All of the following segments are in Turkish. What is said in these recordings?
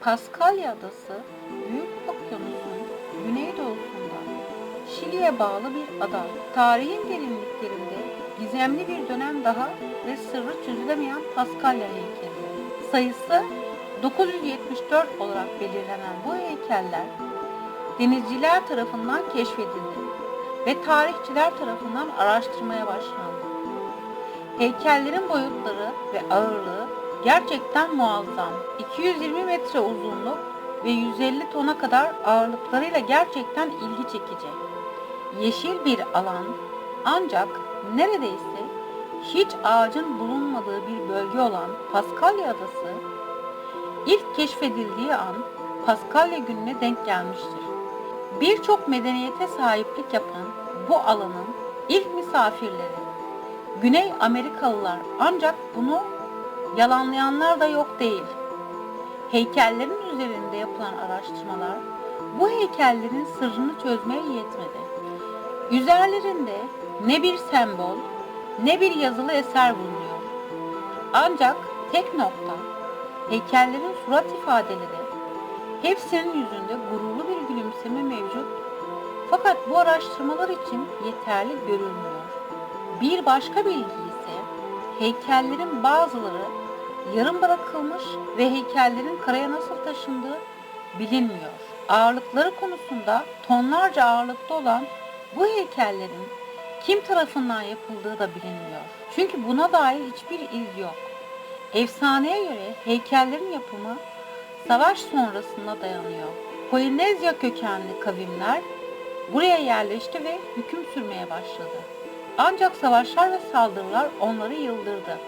Paskalya Adası, Büyük Okyanus'un güneydoğusunda Şili'ye bağlı bir ada. Tarihin derinliklerinde gizemli bir dönem daha ve sırrı çözülemeyen Paskalya heykeli. Sayısı 974 olarak belirlenen bu heykeller denizciler tarafından keşfedildi ve tarihçiler tarafından araştırmaya başlandı. Heykellerin boyutları ve ağırlığı gerçekten muazzam. 220 metre uzunluk ve 150 tona kadar ağırlıklarıyla gerçekten ilgi çekici. Yeşil bir alan ancak neredeyse hiç ağacın bulunmadığı bir bölge olan Paskalya Adası ilk keşfedildiği an Paskalya gününe denk gelmiştir. Birçok medeniyete sahiplik yapan bu alanın ilk misafirleri Güney Amerikalılar ancak bunu yalanlayanlar da yok değil. Heykellerin üzerinde yapılan araştırmalar bu heykellerin sırrını çözmeye yetmedi. Üzerlerinde ne bir sembol ne bir yazılı eser bulunuyor. Ancak tek nokta heykellerin surat ifadeleri hepsinin yüzünde gururlu bir gülümseme mevcut. Fakat bu araştırmalar için yeterli görülmüyor. Bir başka bilgi ise heykellerin bazıları yarım bırakılmış ve heykellerin karaya nasıl taşındığı bilinmiyor. Ağırlıkları konusunda tonlarca ağırlıkta olan bu heykellerin kim tarafından yapıldığı da bilinmiyor. Çünkü buna dair hiçbir iz yok. Efsaneye göre heykellerin yapımı savaş sonrasında dayanıyor. Polinezya kökenli kavimler buraya yerleşti ve hüküm sürmeye başladı. Ancak savaşlar ve saldırılar onları yıldırdı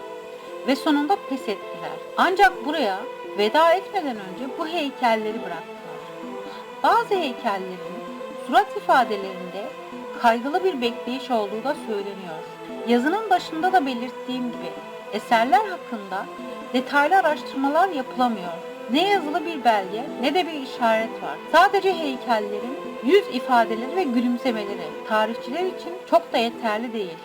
ve sonunda pes ettiler. Ancak buraya veda etmeden önce bu heykelleri bıraktılar. Bazı heykellerin surat ifadelerinde kaygılı bir bekleyiş olduğu da söyleniyor. Yazının başında da belirttiğim gibi eserler hakkında detaylı araştırmalar yapılamıyor. Ne yazılı bir belge ne de bir işaret var. Sadece heykellerin yüz ifadeleri ve gülümsemeleri tarihçiler için çok da yeterli değil.